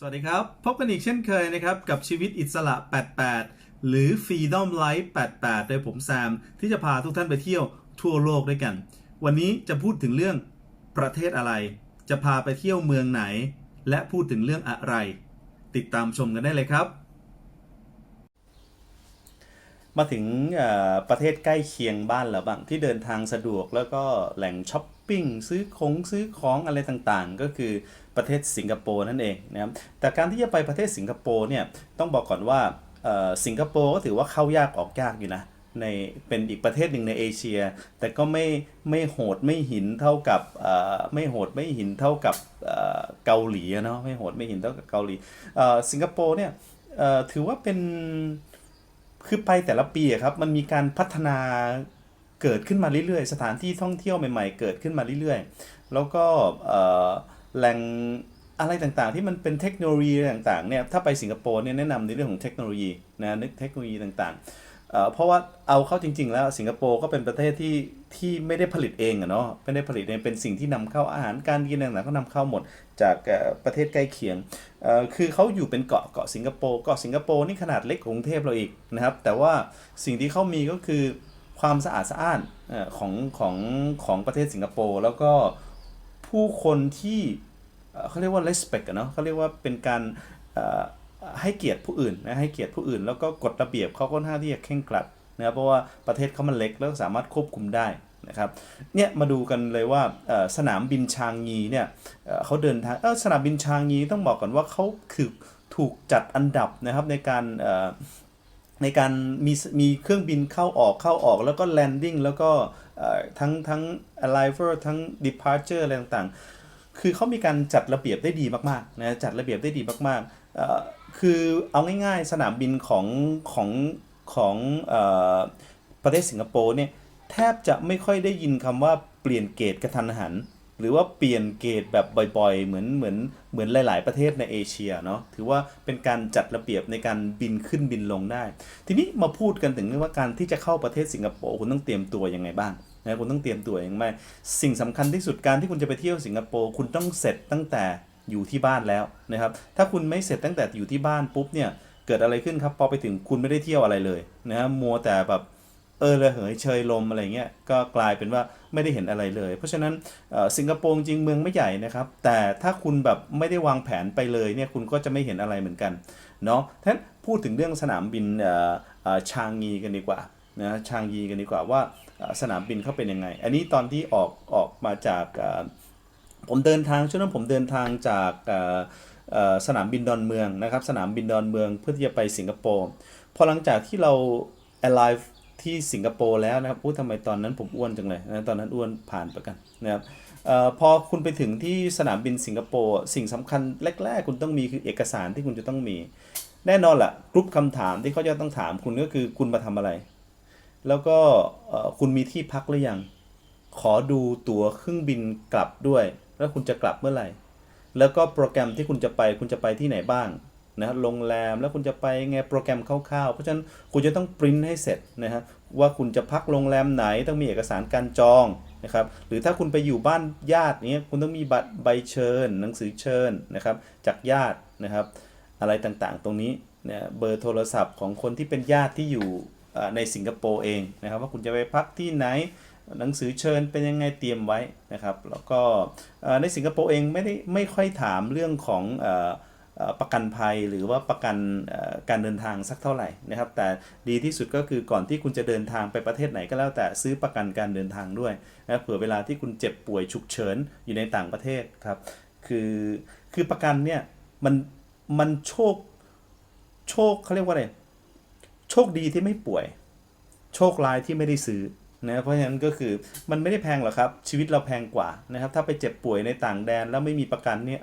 สวัสดีครับ พบกันอีกเช่นเคยนะครับ กับชีวิตอิสระ 88 หรือ Freedom Life 88 โดยผมแซม ที่จะพาทุกท่านไปเที่ยวทั่วโลกด้วยกัน วันนี้จะพูดถึงเรื่องประเทศอะไร จะพาไปเที่ยวเมืองไหน และพูดถึงเรื่องอะไร ติดตามชมกันได้เลยครับ มาถึงประเทศใกล้เคียงบ้านเราบ้างที่เดินทางสะดวกแล้วก็แหล่งช้อป ปิ้ง ซื้อของซื้อของอะไรต่างๆ ก็คือประเทศสิงคโปร์นั่นเองนะครับแต่การที่จะไปประเทศสิงคโปร์เนี่ยต้องบอกก่อนว่าสิงคโปร์ก็ถือว่าเข้ายากออกยากอยู่นะในเป็นอีกประเทศหนึ่งในเอเชีย แต่ก็ไม่ไม่โหดไม่หินเท่ากับไม่โหดไม่หินเท่ากับเกาหลีเนาะไม่โหดไม่หินเท่ากับเกาหลีสิงคโปร์เนี่ยถือว่าเป็นคือไปแต่ละปีครับมันมีการพัฒนา เกิดขึ้นมาเรื่อยๆ สถานที่ท่องเที่ยวใหม่ๆ เกิดขึ้นมาเรื่อยๆ แล้วก็แหล่งอะไรต่างๆ ที่มันเป็นเทคโนโลยีต่างๆเนี่ยถ้าไปสิงคโปร์เนี่ยแนะนำในเรื่องของเทคโนโลยีนะนึกเทคโนโลยีต่างๆ เพราะว่าเอาเข้าจริง ๆ แล้วสิงคโปร์ก็เป็นประเทศที่ที่ไม่ได้ผลิตเองอะเนาะไม่ได้ผลิตเองเป็นสิ่งที่นำเข้าอาหารการกินต่างๆก็นำเข้าหมดจากประเทศใกล้เคียงคือเขาอยู่เป็นเกาะเกาะสิงคโปร์เกาะสิงคโปร์นี่ขนาดเล็กกว่ากรุงเทพเราอีกนะครับแต่ว่าสิ่งที่เขามีก็คือ ความสะอาดสะอ้านของของของประเทศสิงคโปร์แล้วก็ผู้คนที่เขาเรียกว่า respect เนาะเขาเรียกว่าเป็นการให้เกียรติผู้อื่นนะให้เกียรติผู้อื่น แล้วก็กฎระเบียบเขาค่อนข้างที่จะเคร่งครัดนะครับเพราะว่าประเทศเขามันเล็กแล้วสามารถควบคุมได้นะครับเนี่ยมาดูกันเลยว่าสนามบินชางงีเนี่ยเขาเดินทางเออสนามบินชางงีต้องบอกก่อนว่าเขาคือถูกจัดอันดับนะครับในการ ในการมีมีเครื่องบินเข้าออกเข้าออกแล้วก็ landing แล้วก็ทั้งทั้ง arrival ทั้ง departure อะไรต่างๆ คือเขามีการจัดระเบียบได้ดีมากๆนะจัดระเบียบได้ดีมากๆ คือเอาง่ายๆ สนามบินของของของอประเทศสิงคโปร์เนี่ยแทบจะไม่ค่อยได้ยินคำว่าเปลี่ยนเกตกระทันหัน หรือว่าเปลี่ยนเกตแบบบ่อยๆ เหมือนเหมือนเหมือนหลายๆ ประเทศในเอเชียเนาะถือว่าเป็นการจัดระเบียบในการบินขึ้นบินลงได้ ทีนี้มาพูดกันถึงเรื่องว่าการที่จะเข้าประเทศสิงคโปร์คุณต้องเตรียมตัวยังไงบ้างนะคุณต้องเตรียมตัวยังไงสิ่งสำคัญที่สุดการที่คุณจะไปเที่ยวสิงคโปร์คุณต้องเสร็จตั้งแต่อยู่ที่บ้านแล้วนะครับถ้าคุณไม่เสร็จตั้งแต่อยู่ที่บ้านปุ๊บเนี่ยเกิดอะไรขึ้นครับพอไปถึงคุณไม่ได้เที่ยวอะไรเลยนะฮะมัวแต่แบบ เออระเหยเชยลมอะไรเงี้ยก็กลายเป็นว่าไม่ได้เห็นอะไรเลย เพราะฉะนั้นสิงคโปร์จริงเมืองไม่ใหญ่นะครับ แต่ถ้าคุณแบบไม่ได้วางแผนไปเลยเนี่ยคุณก็จะไม่เห็นอะไรเหมือนกันเนาะท่านพูดถึงเรื่องสนามบินชางงีกันดีกว่านะชางยีกันดีกว่าว่าสนามบินเขาเป็นยังไง อันนี้ตอนที่ออกออกมาจากผมเดินทางช่วงนั้นผมเดินทางจากสนามบินดอนเมืองนะครับ สนามบินดอนเมืองเพื่อที่จะไปสิงคโปร์พอหลังจากที่เรา arrive ที่สิงคโปร์แล้วนะครับอู้ทำไมตอนนั้นผมอ้วนจังเลยนะตอนนั้นอ้วนผ่านไปกันนะครับออพอคุณไปถึงที่สนามบินสิงคโปร์สิ่งสำคัญแรก ๆ คุณต้องมีคือเอกสารที่คุณจะต้องมี แน่นอนแหละกรุ๊ปคำถามที่เขาจะต้องถามคุณก็คือคุณมาทำอะไร แล้วก็คุณมีที่พักหรือยัง ขอดูตั๋วเครื่องบินกลับด้วย แล้วคุณจะกลับเมื่อไหร่ แล้วก็โปรแกรมที่คุณจะไปคุณจะไปที่ไหนบ้าง นะโรงแรมแล้วคุณจะไปไงโปรแกรมคร่าวๆ เพราะฉะนั้นคุณจะต้องปริ้นให้เสร็จนะฮะว่าคุณจะพักโรงแรมไหนต้องมีเอกสารการจองนะครับหรือถ้าคุณไปอยู่บ้านญาติเนี้ยคุณต้องมีบัตรใบเชิญ หนังสือเชิญนะครับจากญาตินะครับอะไรต่างๆ ตรงนี้เนี่ยเบอร์โทรศัพท์ของคนที่เป็นญาติที่อยู่ในสิงคโปร์เองนะครับว่าคุณจะไปพักที่ไหนหนังสือเชิญเป็นยังไงเตรียมไว้นะครับ แล้วก็ในสิงคโปร์เองไม่ได้ไม่ค่อยถามเรื่องของอ ประกันภัยหรือว่าประกันการเดินทางสักเท่าไหร่นะครับแต่ดีที่สุดก็คือก่อนที่คุณจะเดินทางไปประเทศไหนก็แล้วแต่ซื้อประกันการเดินทางด้วยนะเผื่อเวลาที่คุณเจ็บป่วยฉุกเฉินอยู่ในต่างประเทศครับคือคือประกันเนี่ยมันมันโชคโชคเขาเรียกว่าอะไรโชคดีที่ไม่ป่วย โชคร้ายที่ไม่ได้ซื้อนะเพราะฉะนั้นก็คือมันไม่ได้แพงหรอกครับ ชีวิตเราแพงกว่านะครับ ถ้าไปเจ็บป่วยในต่างแดนแล้วไม่มีประกันเนี่ย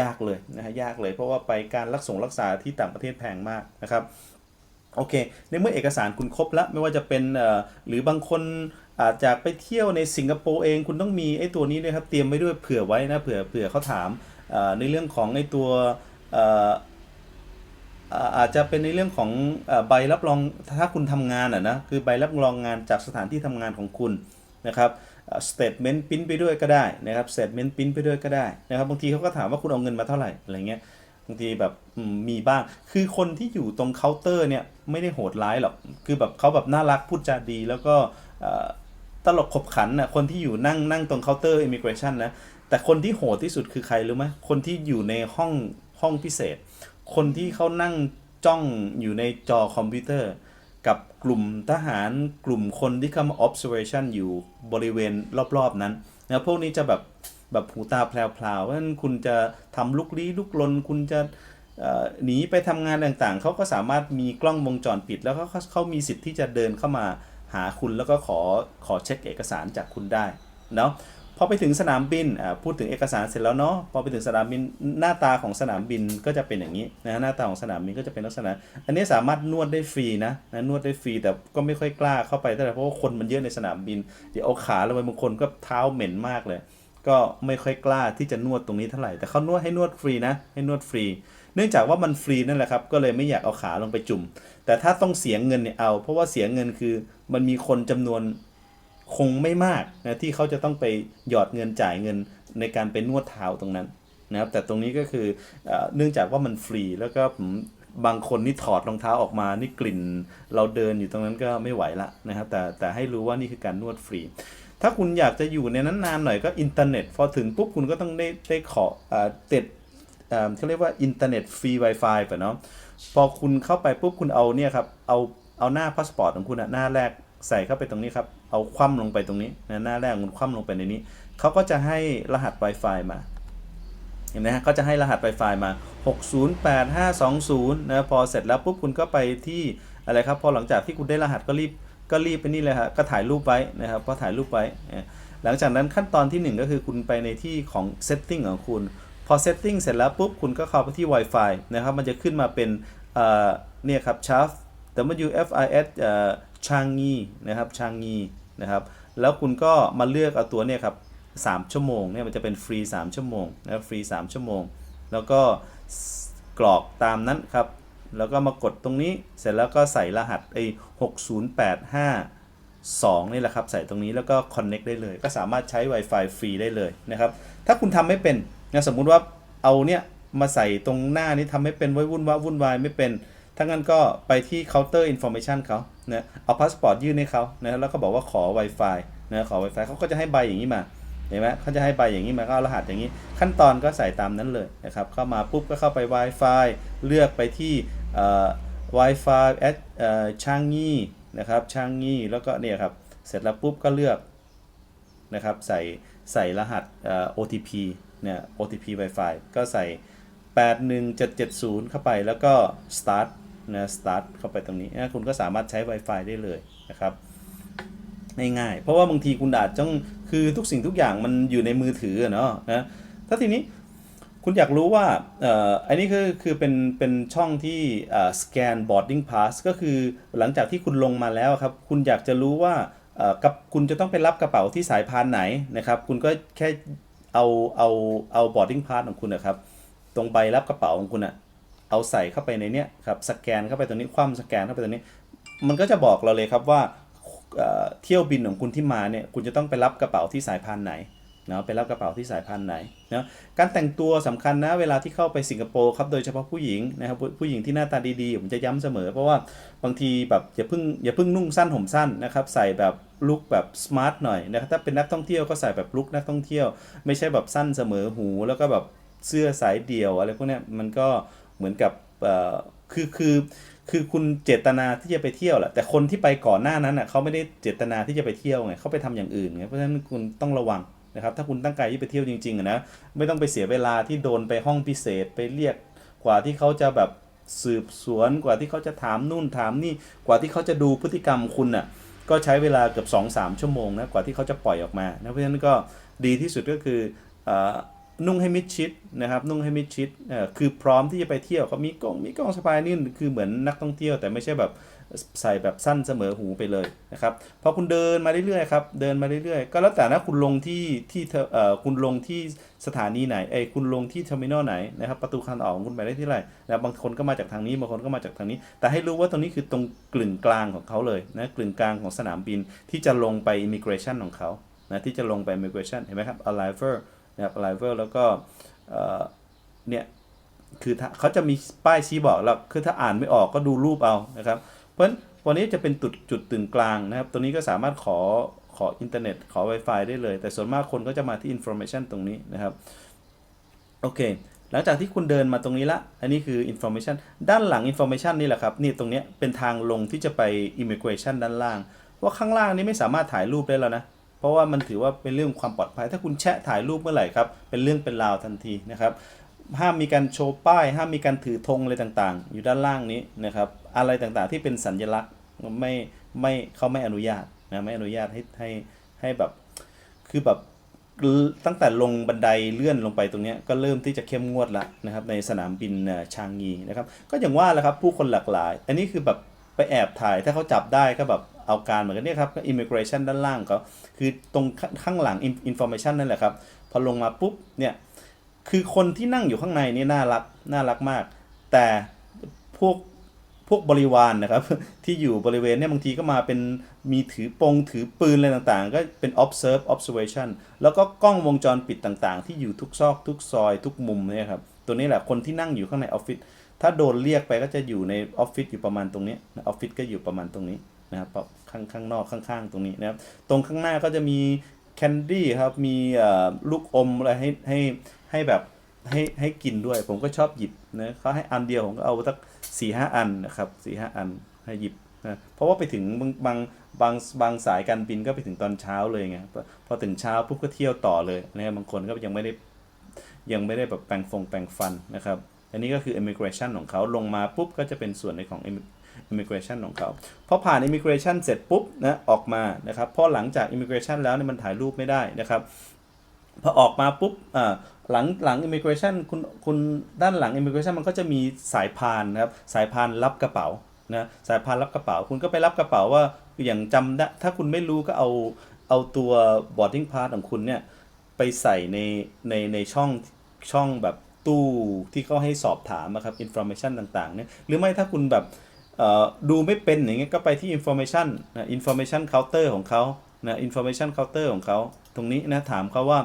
ยากเลยนะฮะยากเลยเพราะว่าไปการรักษารักษาที่ต่างประเทศแพงมากนะครับโอเค ในเมื่อเอกสารคุณครบแล้วไม่ว่าจะเป็นหรือบางคนอาจจะไปเที่ยวในสิงคโปร์เองคุณต้องมีไอ้ตัวนี้ด้วยครับเตรียมไว้ด้วยเผื่อไว้นะเผื่อเผื่อเขาถามในเรื่องของไอ้ตัวอาจจะเป็นในเรื่องของใบรับรองถ้าคุณทำงานอะนะคือใบรับรองงานจากสถานที่ทำงานของคุณนะครับ สเตทเมนต์ปิ้นไปด้วยก็ได้นะครับสเตทเมนต์ปิ้นไปด้วยก็ได้นะครับบางทีเขาก็ถามว่าคุณเอาเงินมาเท่าไหร่อะไรเงี้ยบางทีแบบมีบ้าง คือคนที่อยู่ตรงเคาน์เตอร์เนี่ยไม่ได้โหดร้ายหรอก คือแบบเขาแบบน่ารักพูดจาดี แล้วก็ตลกขบขันนะคนที่อยู่นั่งนั่งตรงเคาน์เตอร์อิมิเกรชันนะ แต่คนที่โหดที่สุดคือใครรู้ไหมคนที่อยู่ในห้องห้องพิเศษ คนที่เขานั่งจ้องอยู่ในจอคอมพิวเตอร์ กับกลุ่มทหารกลุ่มคนที่เข้ามา observation อยู่บริเวณรอบๆนั้นนะพวกนี้จะแบบแบบหูตาแพลวๆเพราะฉะนั้นคุณจะทำลุกลี้ลุกลน คุณจะหนีไปทำงานต่างๆ เขาก็สามารถมีกล้องวงจรปิด แล้วเขาเขามีสิทธิ์ที่จะเดินเข้ามาหาคุณแล้วก็ขอขอเช็คเอกสารจากคุณได้เนาะ พอไปถึงสนามบินพูดถึงเอกสารเสร็จแล้วเนาะพอไปถึงสนามบินหน้าตาของสนามบินก็จะเป็นอย่างนี้นะหน้าตาของสนามบินก็จะเป็นลักษณะ อันนี้สามารถนวดได้ฟรีนะนะนวดได้ฟรีแต่ก็ไม่ค่อยกล้าเข้าไปเท่าไหร่เพราะว่าคนมันเยอะในสนามบินเดี๋ยวเอาขาลงไปบางคนก็เท้าเหม็นมากเลย ก็ไม่ค่อยกล้าที่จะนวดตรงนี้เท่าไหร่แต่เขานวดให้นวดฟรีนะให้นวดฟรี เนื่องจากว่ามันฟรีนั่นแหละครับก็เลยไม่อยากเอาขาลงไปจุ่ม แต่ถ้าต้องเสียเงินเนี่ยเอา เพราะว่าเสียเงินคือมันมีคนจำนวน คงไม่มากนะที่เขาจะต้องไปหยอดเงินจ่ายเงินในการไปนวดเท้าตรงนั้นนะครับแต่ตรงนี้ก็คือเอเนื่องจากว่ามันฟรีแล้วก็ผมบางคนนี่ถอดรองเท้าออกมา นี่กลิ่น เราเดินอยู่ตรงนั้นก็ไม่ไหวละนะครับ แต่แต่ให้รู้ว่านี่คือการนวดฟรี ถ้าคุณอยากจะอยู่ในนั้นนานหน่อยก็อินเทอร์เน็ต พอถึงปุ๊บคุณก็ต้องได้ได้ขอเอ่อติดเขาเรียกว่าอินเทอร์เน็ตฟรี Wi-Fi ไปเนาะ พอคุณเข้าไปปุ๊บคุณเอาเนี่ยครับ เอาเอาหน้าพาสปอร์ตของคุณอะหน้าแรกใส่เข้าไปตรงนี้ครับ เอาคว่ำลงไปตรงนี้นะหน้าแรกคุณคว่ำลงไปในนี้เขาก็จะให้รหัส Wi-Fi มาเห็นไหมฮะเขาจะให้รหัส Wi-Fi มา 608520นะพอเสร็จแล้วปุ๊บคุณก็ไปที่อะไรครับพอหลังจากที่คุณได้รหัสก็รีบก็รีบไปนี่เลยฮะก็ถ่ายรูปไว้นะครับพอถ่ายรูปไว้ หลังจากนั้นขั้นตอนที่หนึ่งก็คือคุณไปในที่ของ setting ของคุณ พอ setting เสร็จแล้วปุ๊บคุณก็เข้าไปที่ Wi-Fi นะครับมันจะขึ้นมาเป็นเอ่อเนี่ยครับ c h a f WFIS เอ่อชางงีนะครับชางงี นะครับ แล้วคุณก็มาเลือกเอาตัวเนี่ยครับ3ชั่วโมงเนี่ยมันจะเป็นฟรี3ชั่วโมงนะครับฟรี3ชั่วโมง แล้วก็กรอกตามนั้นครับ แล้วก็มากดตรงนี้เสร็จแล้วก็ใส่รหัสไอ้6085 2นี่แหละครับ ใส่ตรงนี้แล้วก็ connect ได้เลย ก็สามารถใช้ Wi-Fi ฟรีได้เลยนะครับ ถ้าคุณทำไม่เป็นนะสมมุติว่าเอาเนี่ยมาใส่ตรงหน้านี้ทำไม่เป็นไว้วุ่นวายวุ่นวายไม่เป็น ถ้างั้นก็ไปที่เคาน์เตอร์อินโฟ a t ชันเขานะเอาพาสปอร์ตยื่นให้เขานะแล้วก็บอกว่าขอ Wi-Fi นะขอ Wi-Fi เขาก็จะให้ใบอย่างนี้มาเห็นไหมเขาจะให้ใบอย่างนี้มาก็เอารหัสอย่างนี้ ขั้นตอนก็ใส่ตามนั้นเลยนะครับเข้ามาปุ๊บก็เข้าไป Wi-Fi เลือกไปที่ Wi-Fi at เอ่อช่างงี้นะครับช่างงี้แล้วก็เนี่ยครับเสร็จแล้วปุ๊บก็เลือกนะครับใส่ใส่รหัส OTP เนี่ย OTP Wi-Fi ก็ใส่ 81770 เข้าไปแล้วก็ start นะ start เข้าไปตรงนี้นะคุณก็สามารถใช้ Wi-Fi ได้เลยนะครับง่ายๆเพราะว่าบางทีคุณอาจต้องคือทุกสิ่งทุกอย่างมันอยู่ในมือถือเนาะนะถ้าทีนี้คุณอยากรู้ว่าอันนี้คือคือเป็นเป็นช่องที่เอ่อ scan boarding pass ก็คือหลังจากที่คุณลงมาแล้วครับ คุณอยากจะรู้ว่ากับคุณจะต้องไปรับกระเป๋าที่สายพานไหนนะครับ คุณก็แค่เอาเอาเอา boarding pass ของคุณนะครับ ตรงใบรับกระเป๋าของคุณอะ เอาใส่เข้าไปในเนี้ยครับสแกนเข้าไปตรงนี้คว่ำสแกนเข้าไปตรงนี้ มันก็จะบอกเราเลยครับว่าเที่ยวบินของคุณที่มาเนี่ยคุณจะต้องไปรับกระเป๋าที่สายพานไหนนะไปรับกระเป๋าที่สายพานไหนนะการแต่งตัวสำคัญนะเวลาที่เข้าไปสิงคโปร์ครับโดยเฉพาะผู้หญิงนะครับผู้หญิงที่หน้าตาดีๆ ผมจะย้ำเสมอ เพราะว่าบางทีแบบอย่าเพิ่งอย่าเพิ่งนุ่งสั้นห่มสั้นนะครับใส่แบบลุคแบบสมาร์ทหน่อยนะครับถ้าเป็นนักท่องเที่ยวก็ใส่แบบลุคนักท่องเที่ยว ไม่ใช่แบบสั้นเสมอหู แล้วก็แบบเสื้อสายเดี่ยวอะไรพวกนี้มันก็ เหมือนกับคือคือคือคุณเจตนาที่จะไปเที่ยวแหละแต่คนที่ไปก่อนหน้านั้นอะเขาไม่ได้เจตนาที่จะไปเที่ยวไงเขาไปทำอย่างอื่นไงเพราะฉะนั้นคุณต้องระวังนะครับถ้าคุณตั้งใจที่ไปเที่ยวจริงๆนะไม่ต้องไปเสียเวลาที่โดนไปห้องพิเศษไปเรียกกว่าที่เขาจะแบบสืบสวนกว่าที่เขาจะถามนู่นถามนี่กว่าที่เขาจะดูพฤติกรรมคุณอะก็ใช้เวลาเกือบ2อสชั่วโมงนะกว่าที่เขาจะปล่อยออกมานะเพราะฉะนั้นก็ดีที่สุดก็คืออ นุ่งให้มิดชิดนะครับ นุ่งให้มิดชิดเอ่อคือพร้อมที่จะไปเที่ยวเขามีกล้องมีกล้องสะพายนี่คือเหมือนนักท่องเที่ยว แต่ไม่ใช่แบบใส่แบบสั้นเสมอหูไปเลยนะครับพอคุณเดินมาเรื่อยๆครับเดินมาเรื่อยๆ ก็แล้วแต่นะคุณลงที่ที่เอ่อคุณลงที่สถานีไหนเอ้คุณลงที่เทอร์มินอลไหนนะครับประตูคันออกของคุณไปได้ที่ไหนนะบางคนก็มาจากทางนี้บางคนก็มาจากทางนี้ แต่ให้รู้ว่าตรงนี้คือตรงกลึงกลางของเขาเลยนะกลึงกลางของสนามบินที่จะลงไป immigration ของเขานะที่จะลงไป immigration เห็นไหมครับ arrival นะครับ arrival แล้วก็เนี่ยคือเขาจะมีป้ายชี้บอกแล้วคือถ้าอ่านไม่ออกก็ดูรูปเอานะครับ เพราะฉะนั้นวันนี้จะเป็นจุดจุดตื่นกลางนะครับ ตัวนี้ก็สามารถขอขออินเทอร์เน็ตขอ Wi-Fi ได้เลย แต่ส่วนมากคนก็จะมาที่ information ตรงนี้นะครับ โอเค หลังจากที่คุณเดินมาตรงนี้ละ อันนี้คือ information ด้านหลัง information นี่แหละครับ นี่ตรงนี้เป็นทางลงที่จะไป immigration ด้านล่าง ว่าข้างล่างนี้ไม่สามารถถ่ายรูปได้แล้วนะ เพราะว่ามันถือว่าเป็นเรื่องความปลอดภัย ถ้าคุณแชะถ่ายรูปเมื่อไหร่ครับ เป็นเรื่องเป็นราวทันทีนะครับ ห้ามมีการโชว์ป้าย ห้ามมีการถือธงอะไรต่างๆ อยู่ด้านล่างนี้นะครับ อะไรต่างๆที่เป็นสัญลักษณ์ไม่ไม่เขาไม่อนุญาตนะไม่อนุญาตให้ให้ให้แบบคือแบบตั้งแต่ลงบันไดเลื่อนลงไปตรงนี้ก็เริ่มที่จะเข้มงวดละนะครับในสนามบินชางงีนะครับ ก็อย่างว่าแหละครับผู้คนหลากหลาย อันนี้คือแบบไปแอบถ่ายถ้าเขาจับได้ก็แบบ เอาการเหมือนกันเนี่ยครับก็ immigration ด้านล่างเขาคือตรงข้างหลัง information นั่นแหละครับ พอลงมาปุ๊บเนี่ยคือคนที่นั่งอยู่ข้างในนี่น่ารักน่ารักมาก แต่พวกพวกบริวารนะครับ ที่อยู่บริเวณเนี่ยบางทีก็มาเป็นมีถือปงถือปืนอะไรต่างๆ ก็เป็น observe observation แล้วก็กล้องวงจรปิดต่างๆ ที่อยู่ทุกซอกทุกซอยทุกมุมเนี่ยครับตัวนี้แหละคนที่นั่งอยู่ข้างในออฟฟิศถ้าโดนเรียกไปก็จะอยู่ในออฟฟิศอยู่ประมาณตรงนี้ออฟฟิศก็อยู่ประมาณตรงนี้ นะครับข้างข้างนอกข้างๆ ตรงนี้นะครับ ตรงข้างหน้าก็จะมีแคนดี้ครับ มีลูกอมอะไรให้ให้ให้แบบให้ให้กินด้วย ผมก็ชอบหยิบนะเขาให้อันเดียวผมก็เอาสักสี่ห้าอันนะครับสี่ห้าอันให้หยิบนะเพราะว่าไปถึงบางบางบางบางสายการบินก็ไปถึงตอนเช้าเลยไงพอถึงเช้าปุ๊บก็เที่ยวต่อเลยนะครับบางคนก็ยังไม่ได้ยังไม่ได้แบบแปรงฟงแปรงฟันนะครับ อันนี้ก็คือ immigration ของเขาลงมาปุ๊บก็จะเป็นส่วนในของ immigration ของเขาพอผ่าน immigration เสร็จปุ๊บนะออกมานะครับพอหลังจาก immigration แล้วเนี่ยมันถ่ายรูปไม่ได้นะครับพอออกมาปุ๊บอ่าหลังหลัง immigration คุณคุณด้านหลัง immigration มันก็จะมีสายพานนะครับสายพานรับกระเป๋านะสายพานรับกระเป๋า คุณก็ไปรับกระเป๋าว่าอย่างจำได้ถ้าคุณไม่รู้ก็เอาเอาตัว boarding pass ของคุณเนี่ยไปใส่ในในในช่องช่องแบบ ตู้ที่เขาให้สอบถามอะครับ information ต่างๆเนี่ยหรือไม่ถ้าคุณแบบดูไม่เป็นอย่างเงี้ยก็ไปที่ information นะ information counter ของเขานะ information counter ของเขาตรงนี้นะถามเขาว่า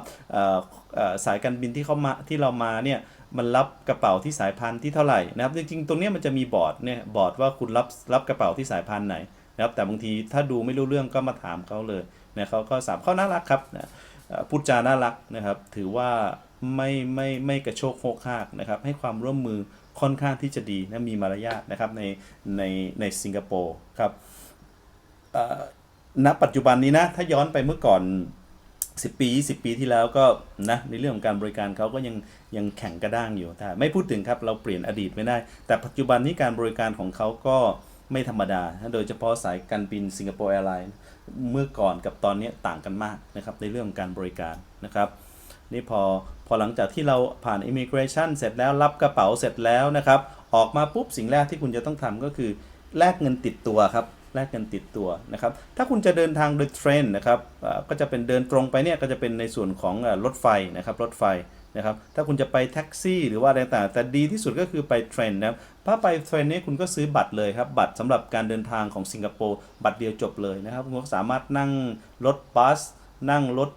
สายการบินที่เขามาที่เรามาเนี่ยมันรับกระเป๋าที่สายพันธุ์ที่เท่าไหร่นะครับจริงๆ ตรงนี้มันจะมีบอร์ดเนี่ยบอร์ดว่าคุณรับรับกระเป๋าที่สายพันธุ์ไหนนะครับแต่บางทีถ้าดูไม่รู้เรื่องก็มาถามเขาเลยนะเขาก็สามเขาน่ารักครับนะพูดจาน่ารักนะครับ ถือว่า ไม่ไม่ไม่กระโชกโคกฮากนะครับให้ความร่วมมือค่อนข้างที่จะดีนะมีมารยาทนะครับในในในสิงคโปร์ครับณปัจจุบันนี้นะถ้าย้อนไปเมื่อก่อน 10 ปี 20 ปีที่แล้วก็นะในเรื่องของการบริการเขาก็ยังยังแข็งกระด้างอยู่แต่ไม่พูดถึงครับเราเปลี่ยนอดีตไม่ได้ แต่ปัจจุบันนี้การบริการของเขาก็ไม่ธรรมดา โดยเฉพาะสายการบินสิงคโปร์แอร์ไลน์เมื่อก่อนกับตอนนี้ต่างกันมากนะครับในเรื่องของการบริการนะครับ นี่พอพอหลังจากที่เราผ่าน immigration เสร็จแล้วรับกระเป๋าเสร็จแล้วนะครับ ออกมาปุ๊บสิ่งแรกที่คุณจะต้องทำก็คือแลกเงินติดตัวครับแลกเงินติดตัวนะครับ ถ้าคุณจะเดินทางโดยเทรนนะครับก็จะเป็นเดินตรงไปเนี่ยก็จะเป็นในส่วนของรถไฟนะครับรถไฟนะครับ ถ้าคุณจะไปแท็กซี่หรือว่าอะไรต่างแต่ดีที่สุดก็คือไปเทรนนะครับถ้าไปเทรนนี้คุณก็ซื้อบัตรเลยครับ บัตรสำหรับการเดินทางของสิงคโปร์บัตรเดียวจบเลยนะครับ คุณก็สามารถนั่งรถบัส นั่งรถ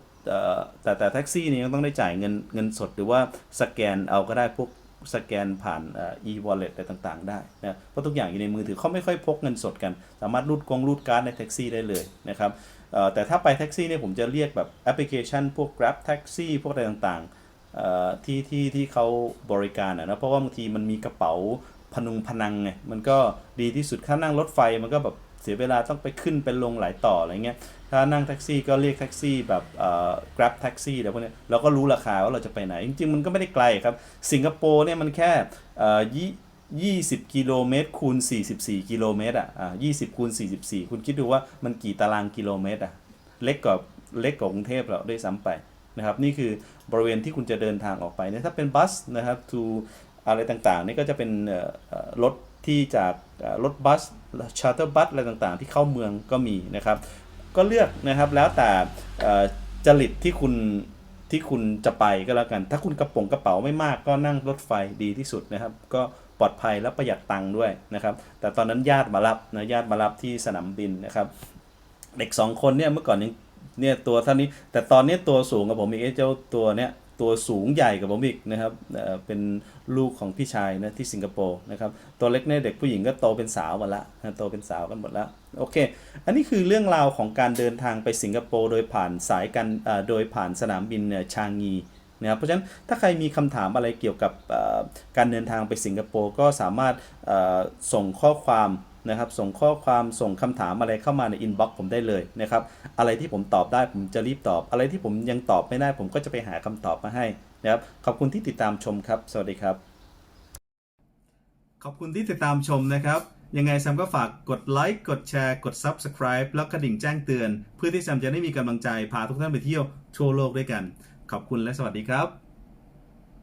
แต่แต่แท็กซี่นี่ยังต้องได้จ่ายเงินเงินสดหรือว่าสแกนเอาก็ได้พวกสแกนผ่านอ่อ e-wallet อะไรต่างๆ ได้นะเพราะทุกอย่างอยู่ในมือถือเขาไม่ค่อยพกเงินสดกัน สามารถรูดกงรูดการ์ดในแท็กซี่ได้เลยนะครับแต่ถ้าไปแท็กซี่เนี่ยผมจะเรียกแบบแอปพลิเคชัน พวก Grab Taxi พวกอะไรต่างๆที่ที่ที่เขาบริการนะเพราะว่าบางทีมันมีกระเป๋าพนุงพนังไงมันก็ดีที่สุดถ้านั่งรถไฟมันก็แบบ เสียเวลาต้องไปขึ้นเป็นลงหลายต่ออะไรเงี้ยถ้านั่งแท็กซี่ก็เรียกแท็กซี่แบบเอ่อ grab taxi แล้วพวกนี้เราก็รู้ราคาว่าเราจะไปไหน จริง ๆ มันก็ไม่ได้ไกลครับ สิงคโปร์เนี่ยมันแค่เอ่อยี่ยี่สิบกิโลเมตรคูณ44กิโลเมตรอะอ่ายี่สิบคูณ44คุณคิดดูว่ามันกี่ตารางกิโลเมตรอะเล็กกว่าเล็กกว่ากรุงเทพเราด้วยซ้ำไปนะครับนี่คือบริเวณที่คุณจะเดินทางออกไปเนี่ยถ้าเป็นบัสนะครับ to อะไรต่างๆนี่ก็จะเป็นรถที่จากรถบัส ชาร์เตอร์บัสอะไรต่างๆ ที่เข้าเมืองก็มีนะครับ ก็เลือกนะครับแล้วแต่จริตที่คุณที่คุณจะไปก็แล้วกัน ถ้าคุณกระป๋องกระเป๋าไม่มากก็นั่งรถไฟดีที่สุดนะครับ ก็ปลอดภัยและประหยัดตังค์ด้วยนะครับ แต่ตอนนั้นญาติมารับนะญาติมารับที่สนามบินนะครับ เด็กสองคนเนี่ยเมื่อก่อนยังเนี่ยตัวเท่านี้ แต่ตอนนี้ตัวสูงกับผมอีกไอ้เจ้าตัวเนี้ย ตัวสูงใหญ่กับผมอีกนะครับเป็นลูกของพี่ชายนะที่สิงคโปร์นะครับตัวเล็กเนี่ยเด็กผู้หญิงก็โตเป็นสาวหมดละโตเป็นสาวกันหมดล้วโอเค อันนี้คือเรื่องราวของการเดินทางไปสิงคโปร์โดยผ่านสายการโดยผ่านสนามบินชางงีนะครับเพราะฉะนั้นถ้าใครมีคำถามอะไรเกี่ยวกับการเดินทางไปสิงคโปร์ก็สามารถส่งข้อความ นะครับ ส่งข้อความส่งคำถามอะไรเข้ามาในอินบ็อกซ์ผมได้เลยนะครับ อะไรที่ผมตอบได้ผมจะรีบตอบ อะไรที่ผมยังตอบไม่ได้ผมก็จะไปหาคำตอบมาให้นะครับ ขอบคุณที่ติดตามชมครับ สวัสดีครับ ขอบคุณที่ติดตามชมนะครับ ยังไงแซมก็ฝากกดไลค์กดแชร์กด Subscribe แล้วกระดิ่งแจ้งเตือน เพื่อที่แซมจะได้มีกำลังใจพาทุกท่านไปเที่ยวทั่วโลกด้วยกัน ขอบคุณและสวัสดีครับ